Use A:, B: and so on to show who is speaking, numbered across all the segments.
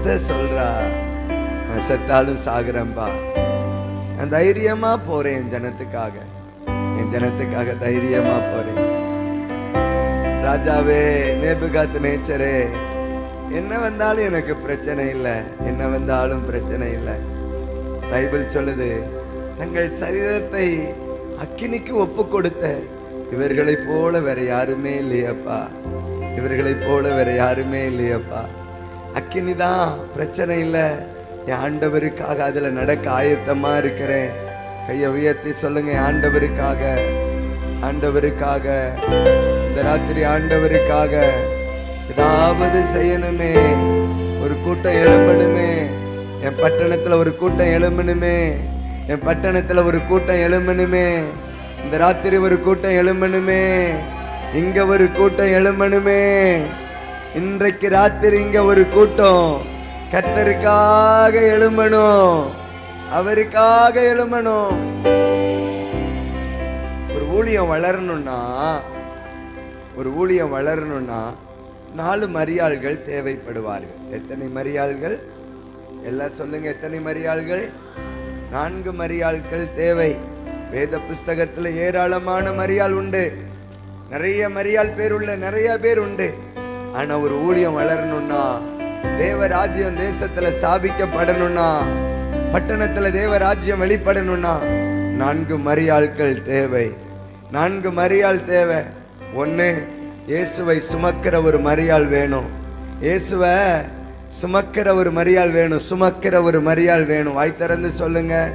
A: Esther சொல்றா. நான் செத்தாலும் சாகுறேன்பா நான் தைரியமா போறேன் என் ஜனத்துக்காக. என் ஜனத்துக்காக தைரியமா போறேன். ராஜாவே நேபுகாத்து நேச்சரே என்ன வந்தாலும் எனக்கு பிரச்சனை இல்லை. என்ன வந்தாலும் பிரச்சனை இல்லை. பைபிள் சொல்லுது தங்கள் சரீரத்தை அக்கினிக்கு ஒப்பு கொடுத்த இவர்களைப் போல வேற யாருமே இல்லையப்பா. இவர்களைப் போல வேற யாருமே இல்லையப்பா. அக்கினி தான் பிரச்சனை இல்லை. என் ஆண்டவருக்காக அதில் நடக்க ஆயத்தமாக இருக்கிறேன். கையை உயர்த்தி சொல்லுங்க என் ஆண்டவருக்காக. ஆண்டவருக்காக. இந்த ராத்திரி ஆண்டவருக்காக. ஏதாவது செய்யணுமே. ஒரு கூட்டம் எழும்பணுமே. என் பட்டணத்தில் ஒரு கூட்டம் எழும்பணுமே. என் பட்டணத்தில் ஒரு கூட்டம் எழும்பணுமே. இந்த ராத்திரி ஒரு கூட்டம் எழும்பணுமே. இங்கே ஒரு கூட்டம் எழும்பணுமே. இன்றைக்கு ராத்திரி இங்க ஒரு கூட்டம். கத்தருக்காக எழும்பணும். அவருக்காக எழும்பணும். ஒரு ஊழியம் வளரணும்னா ஒரு ஊழியம் வளரணும்னா நாலு மரியாள்கள் தேவைப்படுவார்கள். எத்தனை மரியாள்கள்? எல்லாம் சொல்லுங்க எத்தனை மரியாள்கள்? நான்கு மரியாள்கள் தேவை. வேத புஸ்தகத்தில் ஏராளமான மரியாள் உண்டு. நிறைய மரியாள் பேர் உள்ள நிறைய பேர் உண்டு. ஆனா ஒரு ஊழியம் வளரணும்னா தேவராஜ்யம் தேசத்துல ஸ்தாபிக்கப்படணும்னா பட்டணத்துல தேவராஜ்யம் வெளிப்படணும்னா நான்கு மரியாள்கள் தேவை. நான்கு மரியாள் தேவை. ஒன்று இயேசுவை சுமக்கிற ஒரு மரியாள் வேணும். இயேசுவை சுமக்கிற ஒரு மரியாள் வேணும். சுமக்கிற ஒரு மரியாள் வேணும். வாய் திறந்து சொல்லுங்க.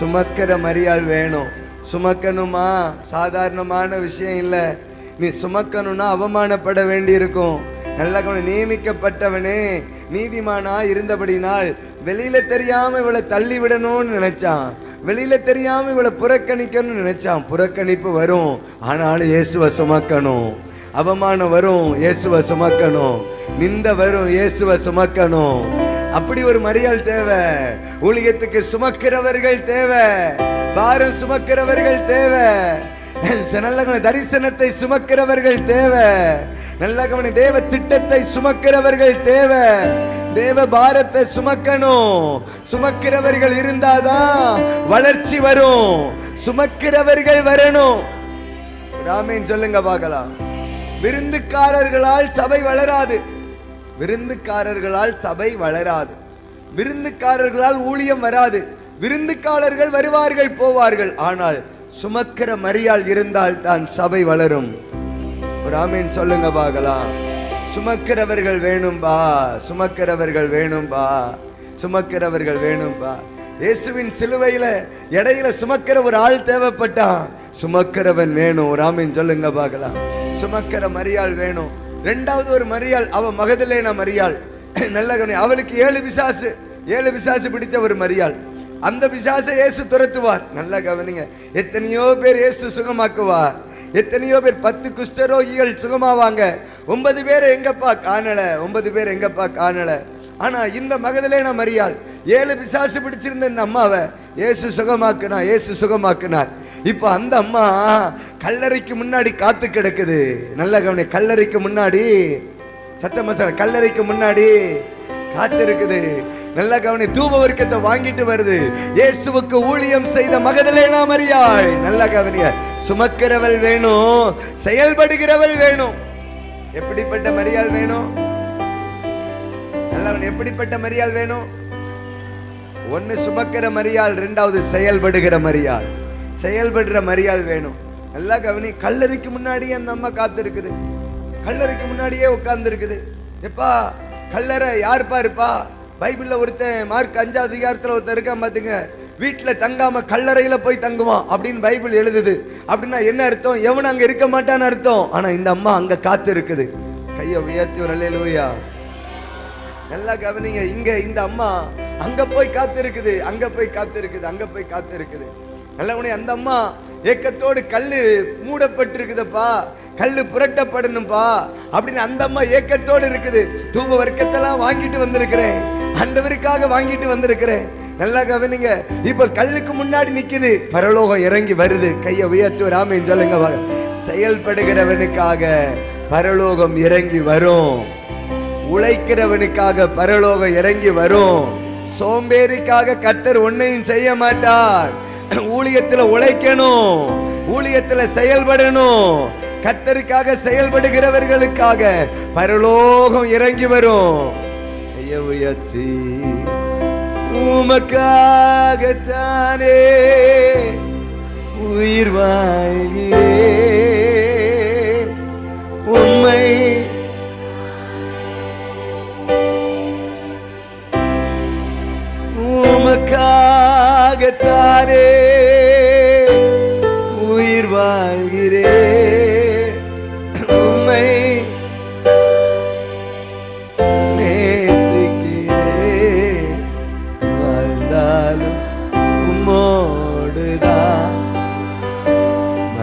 A: சுமக்கிற மரியாள் வேணும். சுமக்கணுமா? சாதாரணமான விஷயம் இல்லை. நீ சுமக்கணும்னா அவமானப்பட வேண்டியிருக்கும். நல்ல நியமிக்கப்பட்டவனே நீதிமானா இருந்தபடினால் வெளியில தெரியாம இவளை தள்ளி விடணும்னு நினைச்சான். வெளியில தெரியாம இவளை புறக்கணிக்கணும்னு நினைச்சான். புறக்கணிப்பு வரும். ஆனாலும் இயேசுவை சுமக்கணும். அவமானம் வரும். இயேசுவை சுமக்கணும். நிந்த வரும். இயேசுவை சுமக்கணும். அப்படி ஒரு மரியாள் தேவை. ஊழியத்துக்கு சுமக்கிறவர்கள் தேவை. பாரம் சுமக்கிறவர்கள் தேவை. நல்ல தரிசனத்தை சுமக்கிறவர்கள் தேவை. நல்ல கவனி தேவ திட்டத்தை சுமக்கிறவர்கள் தேவை. தேவ பாரத்தை சுமக்கணும். சுமக்கிறவர்கள் இருந்தாதான் வளர்ச்சி வரும். சுமக்கிறவர்கள் வரணும். ராமேன் சொல்லுங்க பார்க்கலாம். விருந்துக்காரர்களால் சபை வளராது. விருந்துக்காரர்களால் சபை வளராது. விருந்துக்காரர்களால் ஊழியம் வராது. விருந்துக்காரர்கள் வருவார்கள் போவார்கள். ஆனால் சுமக்கிற மரியாள் இருந்தால் தான் சபை வளரும். ஒரு ஆமீன் சொல்லுங்க பார்க்கலாம். சுமக்கிறவர்கள் வேணும்பா சுமக்கிறவர்கள் வேணும்பா சுமக்கிறவர்கள் வேணும்பா இயேசுவின் சிலுவையில இடையில சுமக்கிற ஒரு ஆள் தேவைப்பட்டான். சுமக்கிறவன் வேணும் ஒரு ஆமீன் சொல்லுங்க பார்க்கலாம். சுமக்கிற மரியாள் வேணும். ரெண்டாவது ஒரு மரியாள் அவன் மகதிலேன மரியாள். நல்ல கவனி அவளுக்கு ஏழு பிசாசு ஏழு பிசாசு பிடிச்ச ஒரு மரியாள். அந்த பிசாசை இயேசு துரத்துவார். நல்லா கவனிங்க எத்தனையோ பேர் இயேசு சுகமாக்குவார். எத்தனையோ பேர் பத்து குஷ்டரோகிகள் சுகமாவாங்க. ஒன்பது பேர் எங்கப்பா காணல? ஒன்பது பேர் எங்கப்பா காணல? ஆனா இந்த மகதலேன மரியாள் ஏழு பிசாசு பிடிச்சிருந்த இந்த அம்மாவை ஏசு சுகமாக்குனா இயேசு சுகமாக்குனார். இப்போ அந்த அம்மா கல்லறைக்கு முன்னாடி காத்து கிடக்குது. நல்ல கவனி கல்லறைக்கு முன்னாடி. சத்தமா சார் கல்லறைக்கு முன்னாடி காத்து இருக்குது. நல்ல கவனி தூப வர்க்கத்தை வாங்கிட்டு வருது. இயேசுவுக்கு ஊழியம் செய்த மகதலேனா மரியாள் நல்ல கவனிய சுமக்கிறவள் வேணும் செயல்படுகிறவள் வேணும். எப்படிப்பட்ட மரியாள் வேணும்? நல்லவன் எப்படிப்பட்ட மரியாள் வேணும்? ஒன்னு சுமக்கிற மரியாள் ரெண்டாவது செயல்படுகிற மரியாள். செயல்படுற மரியாள் வேணும். நல்லா கவனி கல்லறைக்கு முன்னாடியே அந்த அம்மா காத்திருக்குது. கல்லறைக்கு முன்னாடியே உட்கார்ந்து இருக்குது எப்பா கல்லறை யாருப்பா இருப்பா? பைபிளில் ஒருத்தன் மார்க் அஞ்சாவது அதிகாரத்தில் ஒருத்தன் இருக்கான் பார்த்துங்க வீட்டுல தங்காம கல்லறையில போய் தங்குவான் அப்படின்னு பைபிள் எழுதுது. அப்படின்னா என்ன அர்த்தம்? எவன் அங்க இருக்க மாட்டான்னு அர்த்தம். ஆனா இந்த அம்மா அங்க காத்து இருக்குது. கையை உயர்த்தி ஒரு அல்லேலூயா நல்லா கவனிங்க. இங்க இந்த அம்மா அங்க போய் காத்து இருக்குது. அங்க போய் காத்து இருக்குது. அங்க போய் காத்து இருக்குது. நல்ல உடனே அந்த அம்மா ஏக்கத்தோடு கல்லு மூடப்பட்டிருக்குதப்பா. கல்லு புரட்டப்படணும்ப்பா அப்படின்னு அந்த அம்மா ஏக்கத்தோடு இருக்குது. தூப வர்க்கத்தெல்லாம் வாங்கிட்டு வந்திருக்கிறேன். அந்தவருக்காக வாங்கிட்டு வந்திருக்கிறேன். நல்லா கவனிங்க. இப்ப கல்லுக்கு முன்னாடி நிக்குது. பரலோகம் இறங்கி வருது. கையை உயர்த்து ராமேன் சொல்லுங்க. செயல்படுகிறவனுக்காக பரலோகம் இறங்கி வரும். உழைக்கிறவனுக்காக பரலோகம் இறங்கி வரும். சோம்பேறிக்காக கத்தர் ஒன்னையும் செய்ய மாட்டார். ஊழியத்துல உழைக்கணும். ஊழியத்துல செயல்படணும். கத்தருக்காக செயல்படுகிறவர்களுக்காக பரலோகம் இறங்கி வரும். கையை உயர்த்தி. உமக்காகத்தானே உயிர் வாழ்கிறேன். உம்மை உமக்காகத்தானே உயிர் வாழ்கிறேன்.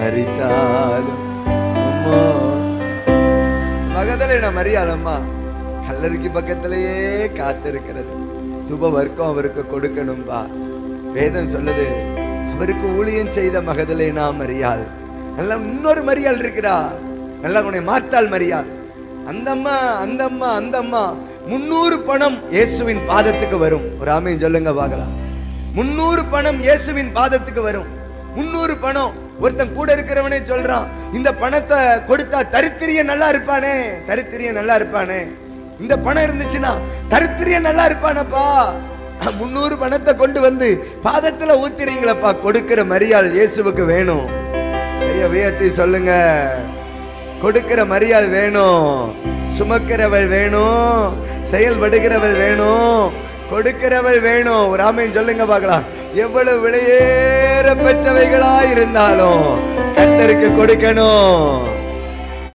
A: மறித்தாலும் மகதலை மகதலேன மரியாதம்மா. கல்லறைக்கு பக்கத்திலேயே காத்திருக்கிறது. துப வர்க்கம் அவருக்கு கொடுக்கணும்பா. வேதம் சொல்லுது அவருக்கு ஊழியம் செய்த மகதலேனா மரியாள். நல்லா இன்னொரு மரியாள் இருக்கிறா. நல்லா உன்னை மாத்தாள் மரியாள். அந்தம்மா அந்தம்மா அந்தம்மா. முன்னூறு பணம் இயேசுவின் பாதத்துக்கு வரும். ஒரு ஆமையும் சொல்லுங்க பார்க்கலாம். முன்னூறு பணம் இயேசுவின் பாதத்துக்கு வரும். முன்னூறு பணம். ஒருத்தன் கூட இருக்கிறவனே சொல்றான் இந்த பணத்தை கொடுத்தா தரித்திரிய நல்லா இருப்பானே தரித்திரிய நல்லா இருப்பானே. இந்த பணம் இருந்துச்சுன்னா தரித்திரிய நல்லா இருப்பானப்பா. முன்னூறு பணத்தை கொண்டு வந்து பாதத்துல ஊத்துறீங்களப்பா கொடுக்கிற மரியாள் இயேசுவுக்கு வேணும். ஐயா வியத்தி சொல்லுங்க. கொடுக்கிற மரியாள் வேணும். சுமக்கிறவள் வேணும். செயல்படுகிறவள் வேணும். கொடுக்கிறவள் வேணும். ஒரு ஆமையும் சொல்லுங்க பார்க்கலாம். எவ்வளவு விலையேற பெற்றவைகளா இருந்தாலும் கத்தருக்கு கொடுக்கணும்.